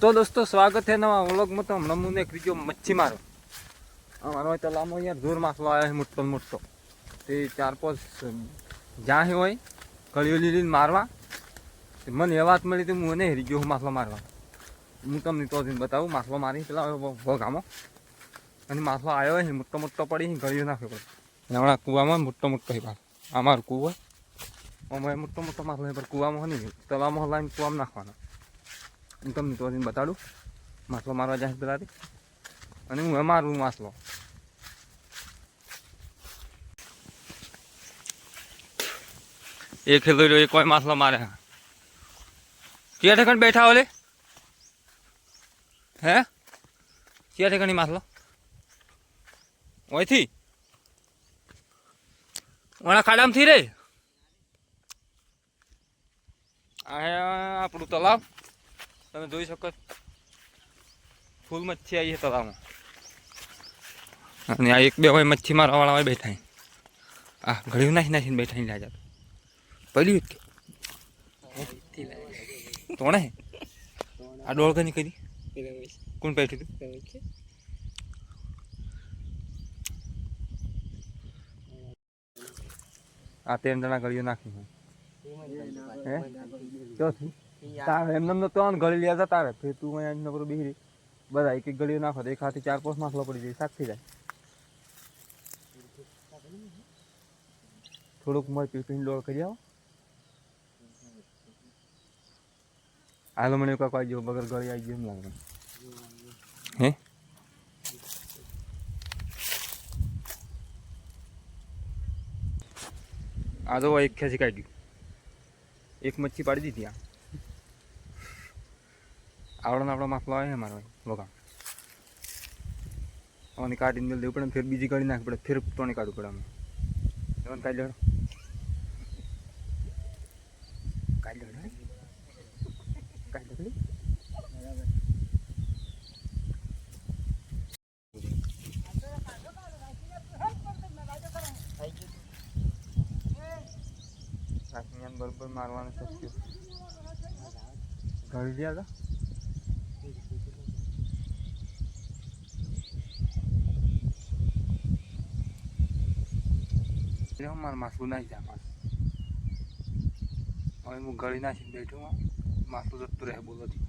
તો દોસ્તો, સ્વાગત છે નવા વ્લોગમાં તો હમણાં એક બીજો મચ્છી મારો. અમારો તો લાંબો યાર દૂર માસલો આવ્યો છે, મોટો મોટો. તે ચાર પાંચ જ્યાં હોય, કળીઓ લીલીને મારવા. મને એ વાત મળી તો હું એને હેરી ગયો હું માસલો મારવા. હું તમને તો દિન બતાવું માસલો મારી પેલા ભગામાં અને માસલો આવ્યો હોય મોટો મોટો પડી ગળીઓ નાખ્યો પડે. અને હમણાં કૂવામાં મોટો મોટો છે પાછો અમારો કૂવો અમે મોટો મોટો માસલો છે, પણ કૂવામાં નહીં. તલામાં હલાવીને કૂવામાં નાખવાનો. હું તમને તો બતાડું. માસલો મારવા જાય પેલાથી. અને હું મારું માસલો એક હેલો એક કોઈ માસલો મારે. ક્યાં ઠેકાણ બેઠા ઓલે હે? ક્યાં ઠેકાણી માસલો ઓયથી? ઓણા ખાડામાંથી રે? આપણું તલાવ. તમે જોઈ શકો ફૂલ મચ્છી આવી છે તળાવમાં. અને આ એક બે હોય મચ્છી મારવાવાળા હોય બેઠા આ ઘડીઓ નાખી નાખીને બેઠા ને લાજા પડ્યું કે. તોણે? આ ડોળ કની કરી? કોણ બેઠું હતું? આ ત્રણ જણા ઘડીઓ નાખી હે? તારે એમને એમ તો ગળી લ્યા જતા રહે. ફેર તું અહીંયા નકરો બેહી બધા એક એક ગળીઓ નાખો એક હાથે ચાર પાંચ માસલો પડી જાય શાક થઈ જાય. થોડુંક મર પીપીને ડોળ કરી આવો. હાલો, મને કાંક આવી ગયો, વગર ગળી આવી ગયો એમ લાગે. હે? આ તો એક ખેંચી કાઢ્યું. એક મચ્છી પાડી દીધી આ. આવડો આપણો માફલો આવે મારો વગા અને કાઢીને દેવું પડે ફેર બીજી કાઢી નાખવી પડે, ફેર તોણી કાઢવું પડે અમે એમાં કાઢી લેડો કાઢી બરોબર મારવાનું શક્ય. ઘડી ગયા હતા હું મારું માસલું નાખી જા પાછું હવે હું ગળી નાખીને બેઠું હું માસલું જતું રહે બોલોથી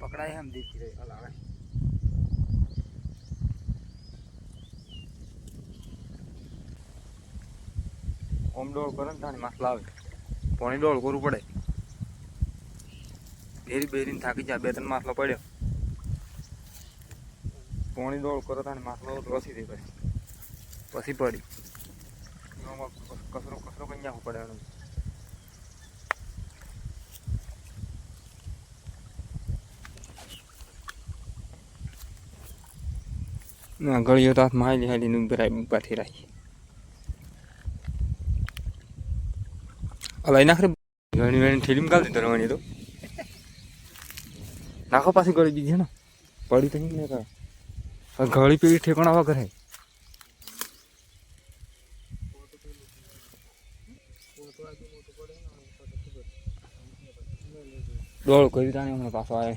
પકડાય એમ દેખી રહી હલાવે ઓમ ડોળ કરે ને તાણી માસ લાવે પોણી ડોળ કરવું પડે. બેરી બેરીને થાકી જાય બે ત્રણ માથલો પડ્યો. પોણી દોડ કરો તાણે માથલો રસી દે પછી. પછી પડી. કસરો કસરો કઈ નાખવું પડે એનું. ના ગળીઓ તો હાથમાં હાલી હાલીને ઊભી ઊભા રાખી અલાઈ નાખરે ઘણી ઘણી ઠેલીમાં કાઢી ધરવાની તો. નાખો પાછી ગળી બીજી ને. પડી તો નહીં પણ ગળી પેલી ઠેકાણા વગર હે. ડોળ કરી તાણે હમણાં પાછો આવે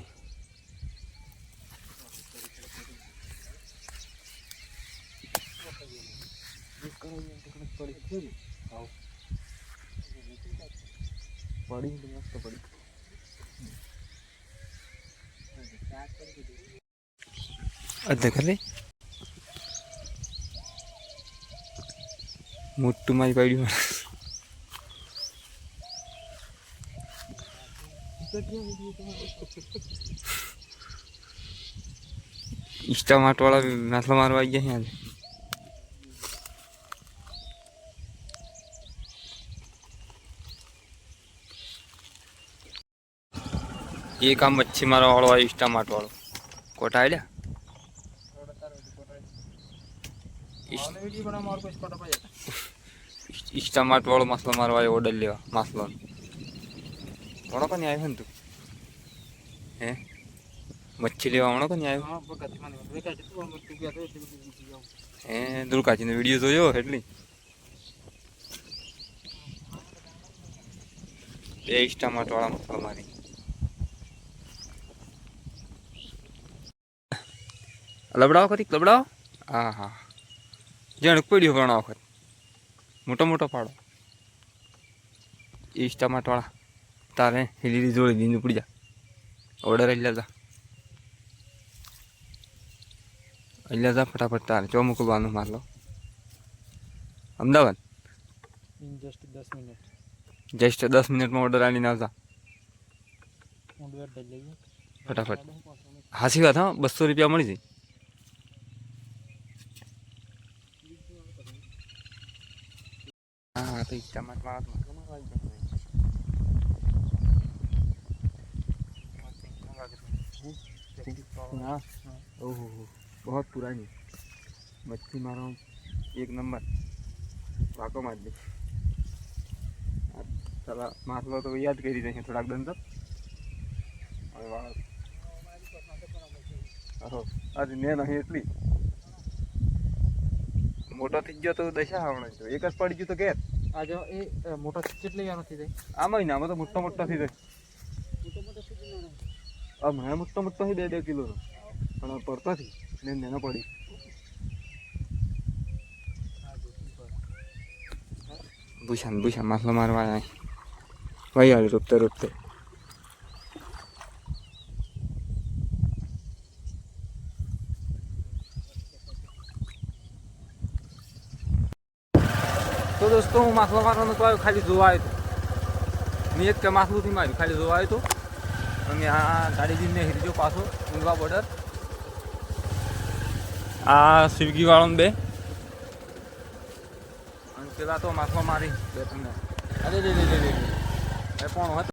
પડી. મસ્ત પડી. અડધે ખાલી મોટું મારી પાડ્યું ઇન્સ્ટા માટ વાળા નાસલો મારવા આવી ગયા છે એક આ મચ્છી મારવા વાળો આવ્યો ઇન્સ્ટામાર્ટ વાળો. કોટા આવ્યા ઇન્સ્ટામાર્ટ વાળો માસલો મારવા આવ્યો ઓર્ડર લેવા માસલો. ઘણો કોને આવ્યો ને તું? હે? મચ્છી લેવા ઘણો કોને આવ્યો હે દુર્ગાજીનો વીડિયો જોયો એટલી બે ઇન્સ્ટામાર્ટ વાળા માસલો મારી. લબડાવો ખરી? લબડાવો? હા હા. જેણ પડ્યો ઘણો વખત. મોટો મોટો પાડો. ઈસ ટમાટવાળા તારે હિલી જોડી દીધું ઉપડી જા. ઓર્ડર આવી લેતા. આવી લેતા ફટાફટ તારે. ચો મૂકવાનું માર લો. અમદાવાદ? જસ્ટ દસ મિનિટ. જસ્ટ દસ મિનિટમાં ઓર્ડર આવીને આવતા. ફટાફટ. હાસી વાત હા? બસો રૂપિયા મળી જાય. હા હા તો ટમાટમાં हाँ ओहो बहुत पुरानी मच्छी मारो एक नंबर વાકો માર દે આ સાલા માછલો તો યાદ કરી દે થોડાક દન તક હવે વાળ અહો આજે ને નહીં એટલી મોટો થઈ ગયો તો દશા હમણાં તો એક જ પડી ગયું તો ઘેર આ જો એ મોટા કેટલી યાનો થઈ આમાં ને તો મોટો મોટો થઈ જાય હમણાં મોટો મોટો થઈ બે બે કિલોનો પણ પડતો થી ને નેનો પડી. ભૂષણ ભૂષણ માછલો મારવા ભાઈ આવે રોપતે રોપતે. દોસ્તો, હું માછલો મારવાનો તો આવ્યો, ખાલી જોવા આવ્યો મેં એક કે માછલુંથી માર્યું, ખાલી જોવા આવ્યો હતો અને આ ગાડીજીને હિરજો પાછો, ઊંઘવા બોર્ડર. આ સ્વિગી વાળો બે. અને પેલા તો માથો મારી, બે તમને. અરે રે રે રે કોણ હતો?